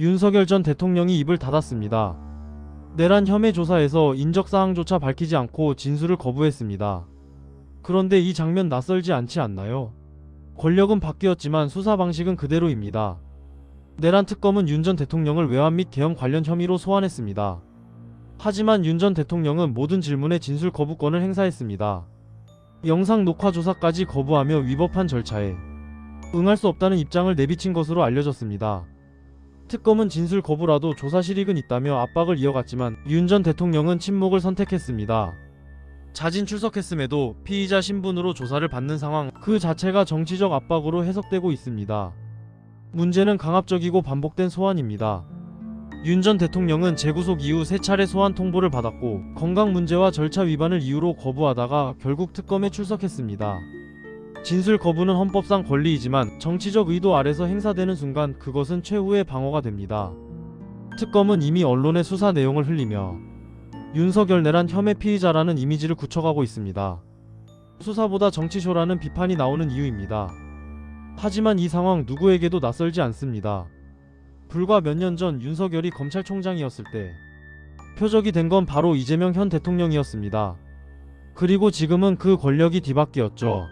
윤석열 전 대통령이 입을 닫았습니다. 내란 혐의 조사에서 인적 사항조차 밝히지 않고 진술을 거부했습니다. 그런데 이 장면 낯설지 않지 않나요? 권력은 바뀌었지만 수사 방식은 그대로입니다. 내란 특검은 윤 전 대통령을 외환 및 계엄 관련 혐의로 소환했습니다. 하지만 윤 전 대통령은 모든 질문에 진술 거부권을 행사했습니다. 영상 녹화 조사까지 거부하며 위법한 절차에 응할 수 없다는 입장을 내비친 것으로 알려졌습니다. 특검은 진술 거부라도 조사 실익은 있다며 압박을 이어갔지만 윤 전 대통령은 침묵을 선택했습니다. 자진 출석했음에도 피의자 신분으로 조사를 받는 상황 그 자체가 정치적 압박으로 해석되고 있습니다. 문제는 강압적이고 반복된 소환입니다. 윤 전 대통령은 재구속 이후 세 차례 소환 통보를 받았고 건강 문제와 절차 위반을 이유로 거부하다가 결국 특검에 출석했습니다. 진술 거부는 헌법상 권리이지만 정치적 의도 아래서 행사되는 순간 그것은 최후의 방어가 됩니다. 특검은 이미 언론의 수사 내용을 흘리며 윤석열 내란 혐의 피의자라는 이미지를 굳혀가고 있습니다. 수사보다 정치쇼라는 비판이 나오는 이유입니다. 하지만 이 상황 누구에게도 낯설지 않습니다. 불과 몇 년 전 윤석열이 검찰총장이었을 때 표적이 된 건 바로 이재명 현 대통령이었습니다. 그리고 지금은 그 권력이 뒤바뀌었죠.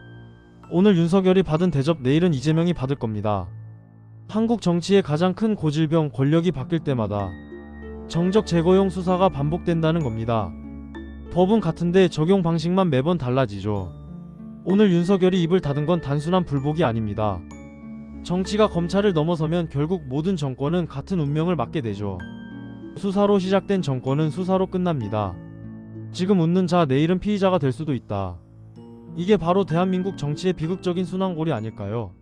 오늘 윤석열이 받은 대접 내일은 이재명이 받을 겁니다. 한국 정치의 가장 큰 고질병 권력이 바뀔 때마다 정적 제거용 수사가 반복된다는 겁니다. 법은 같은데 적용 방식만 매번 달라지죠. 오늘 윤석열이 입을 닫은 건 단순한 불복이 아닙니다. 정치가 검찰을 넘어서면 결국 모든 정권은 같은 운명을 맞게 되죠. 수사로 시작된 정권은 수사로 끝납니다. 지금 웃는 자 내일은 피의자가 될 수도 있다. 이게 바로 대한민국 정치의 비극적인 순환골이 아닐까요?